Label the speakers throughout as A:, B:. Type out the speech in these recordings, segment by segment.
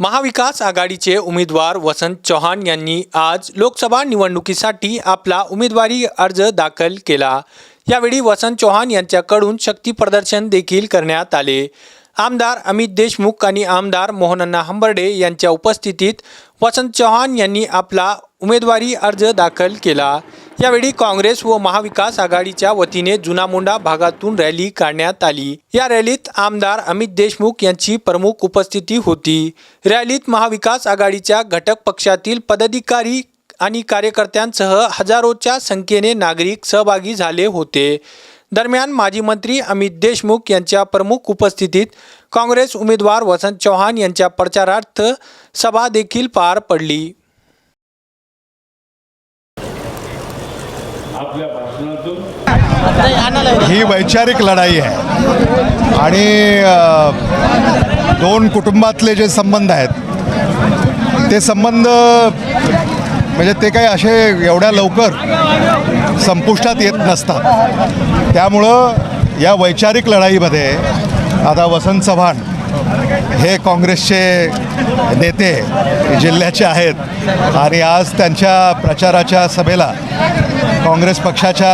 A: महाविकास आघाडीचे उमेदवार वसंत चव्हाण यांनी आज लोकसभा निवडणुकीसाठी आपला उमेदवारी अर्ज दाखल केला. यावेळी वसंत चव्हाण यांच्याकडून शक्ती प्रदर्शन देखील करण्यात आले. आमदार अमित देशमुख आणि आमदार मोहनन्ना हंबर्डे यांच्या उपस्थितीत वसंत चव्हाण यांनी आपला उमेदवारी अर्ज दाखल केला. यावेळी काँग्रेस व महाविकास आघाडीच्या वतीने जुना भागातून रॅली काढण्यात आली. या रॅलीत आमदार अमित देशमुख यांची प्रमुख उपस्थिती होती. रॅलीत महाविकास आघाडीच्या घटक पक्षातील पदाधिकारी आणि कार्यकर्त्यांसह हजारोच्या संख्येने नागरिक सहभागी झाले होते. दरम्यान माजी मंत्री अमित देशमुख यांच्या प्रमुख उपस्थितीत काँग्रेस उमेदवार वसंत चव्हाण यांच्या प्रचारार्थ सभा देखील पार पडली.
B: आपल्या भाषणातून
C: ही वैचारिक लढाई आहे. आणि दोन कुटुंबातले जे संबंध आहेत ते संबंध म्हणजे ते काही असे एवढ्या लवकर संपुष्टात येत नसतात. त्यामुळं या वैचारिक लढाईमध्ये आता वसंत चव्हाण हे काँग्रेसचे नेते जिल्ह्याचे आहेत. आणि आज त्यांच्या प्रचाराच्या सभेला काँग्रेस पक्षाच्या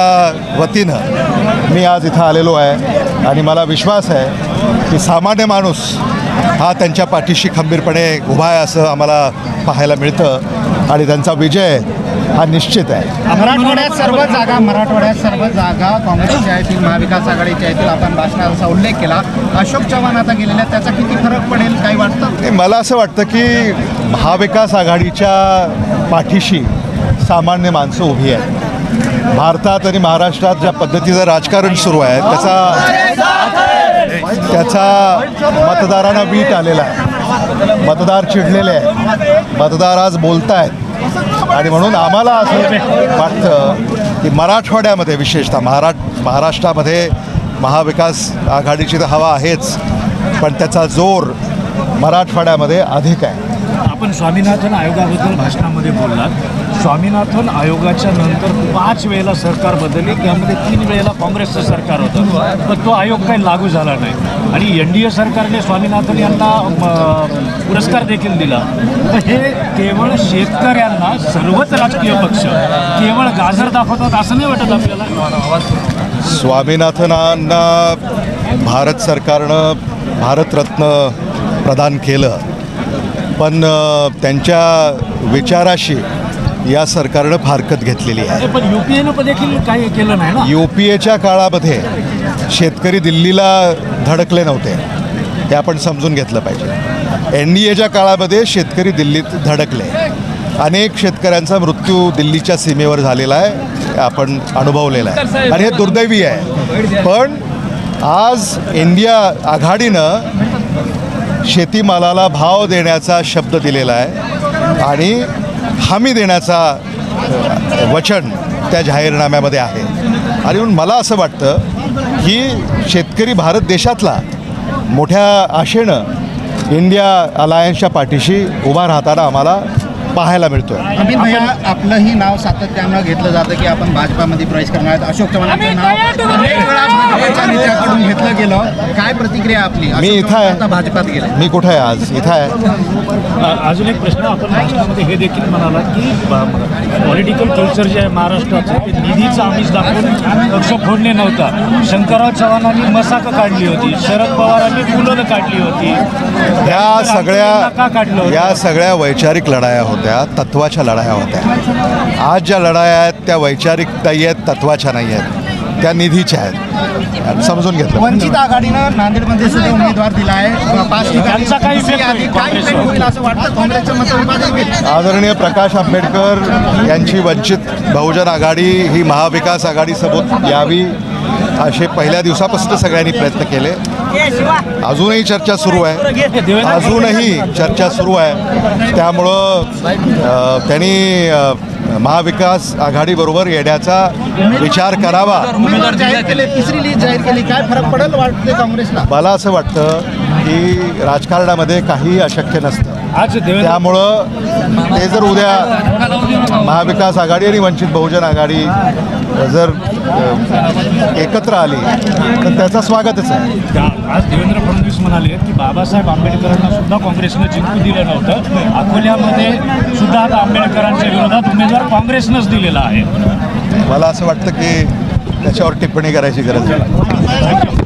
C: वतीनं मी आज इथं आलेलो आहे आणि मला विश्वास आहे की सामान्य माणूस हा त्यांच्या पाठीशी खंबीरपणे उभा आहे असं आम्हाला पाहायला मिळतं आणि त्यांचा विजय हा निश्चित आहे.
D: मराठवाड्यात सर्व जागा मराठवाड्यात सर्व जागा काँग्रेसच्या येथील महाविकास आघाडीच्या येथील आपण भाषणात असा उल्लेख केला. अशोक चव्हाण आता गेलेले आहेत त्याचा किती फरक पडेल काही वाटतं?
C: मला असं वाटतं की महाविकास आघाडीच्या पाठीशी सामान्य माणसं उभी आहेत. भारतात आणि महाराष्ट्रात ज्या पद्धतीचं राजकारण सुरू आहे त्याचा त्याचा मतदारांना वीट आलेला आहे. मतदार चिडलेले आहेत. मतदार आज बोलत आहेत आणि म्हणून आम्हाला असं वाटतं की मराठवाड्यामध्ये विशेषतः महारा महाराष्ट्रामध्ये महाविकास आघाडीची तर हवा आहेच पण त्याचा जोर मराठवाड्यामध्ये अधिक आहे.
E: आपण स्वामीनाथन आयोगाबद्दल भाषणामध्ये बोललात. स्वामीनाथन आयोगाच्या नंतर पाच वेळेला सरकार बदलले त्यामध्ये तीन वेळेला काँग्रेसचं सरकार होतं. पण तो आयोग काही लागू झाला नाही. आणि एन डी ए सरकारने स्वामीनाथन यांना पुरस्कार देखील दिला. तर हे केवळ शेतकऱ्यांना सर्वच राजकीय पक्ष केवळ गाजर दाखवतात असं नाही वाटत आपल्याला?
C: स्वामीनाथनांना भारत सरकारनं भारतरत्न प्रदान केलं. पण त्यांच्या विचाराशी या सरकारनं फारकत घेतलेली आहे.
E: पण यू पी एनं देखील काही केलं नाही ना?
C: यू पी एच्या काळामध्ये शेतकरी दिल्लीला धडकले नव्हते. ते आपण समजून घेतलं पाहिजे. एन डी एच्या काळामध्ये शेतकरी दिल्लीत धडकले. अनेक शेतकऱ्यांचा मृत्यू दिल्लीच्या सीमेवर झालेला आहे आपण अनुभवलेला आहे. आणि हे दुर्दैवी आहे. पण आज इंडिया आघाडीनं शेतीमालाला भाव देण्याचा शब्द दिलेला आहे. आणि हमी देण्याचा वचन त्या जाहीरनाम्यामध्ये आहे. आणि म्हणून मला असं वाटतं की शेतकरी भारत देशातला मोठ्या आशेनं इंडिया अलायन्सच्या पाठीशी उभा राहताना आम्हाला पाहायला मिळतोय.
D: अमित भैया आपलंही नाव सातत्यानं घेतलं जातं की आपण भाजपामध्ये प्रवेश करणार आहेत. अशोक चव्हाणांचं नाव अनेक वेळा भाजपाच्या नेत्याकडून घेतलं गेलं. काय प्रतिक्रिया आपली? अशोक
C: इथं
D: चव्हाण
C: आहे.
D: आता भाजपात गेले.
C: मी कुठे आहे आज? इथं आहे.
E: अजून एक प्रश्न आपण भाषणामध्ये हे देखील म्हणालात की पॉलिटिकल कल्चर जे आहे महाराष्ट्राचं ते निधीचं आमिष दाखवून पक्ष फोडणे नव्हता. शंकरराव चव्हाणांनी मसाक काढली होती शरद पवारांनी फुलं काढली होती.
C: या
E: का
C: सगळ्या
E: काढलं होतं?
C: या सगळ्या वैचारिक लढाया होत्या. तत्वाच्या लढाया होत्या. आज ज्या लढाया आहेत त्या वैचारिक नाही आहेत तत्वाच्या नाही आहेत. त्या निधीच्या आहेत. समजून घेतलं.
D: वंचित आघाडीनं नांदेडमध्ये सुद्धा उमेदवार दिला आहे पाच ठिकाणी
C: आदरणीय प्रकाश आंबेडकर यांची वंचित बहुजन आघाडी ही महाविकास आघाडीसोबत यावी. असे पहिल्या दिवसापासून सगळ्यांनी प्रयत्न केले. अजूनही चर्चा सुरू आहे. अजूनही चर्चा सुरू आहे. त्यामुळं त्यांनी महाविकास आघाडीबरोबर येण्याचा विचार करावा. मला असं वाटतं की राजकारणामध्ये काही अशक्य नसतं. त्यामुळं ते जर उद्या महाविकास आघाडी आणि वंचित बहुजन आघाडी जर एकत्र आली तर त्याचं स्वागतच आहे.
E: आज देवेंद्र फडणवीस म्हणाले की बाबासाहेब आंबेडकरांना सुद्धा काँग्रेसनं जिंकू दिलं नव्हतं. अकोल्यामध्ये सुद्धा आता आंबेडकरांच्या विरोधात उमेदवार काँग्रेसनंच दिलेला आहे.
C: मला असं वाटतं की त्याच्यावर टिप्पणी करायची गरज नाही.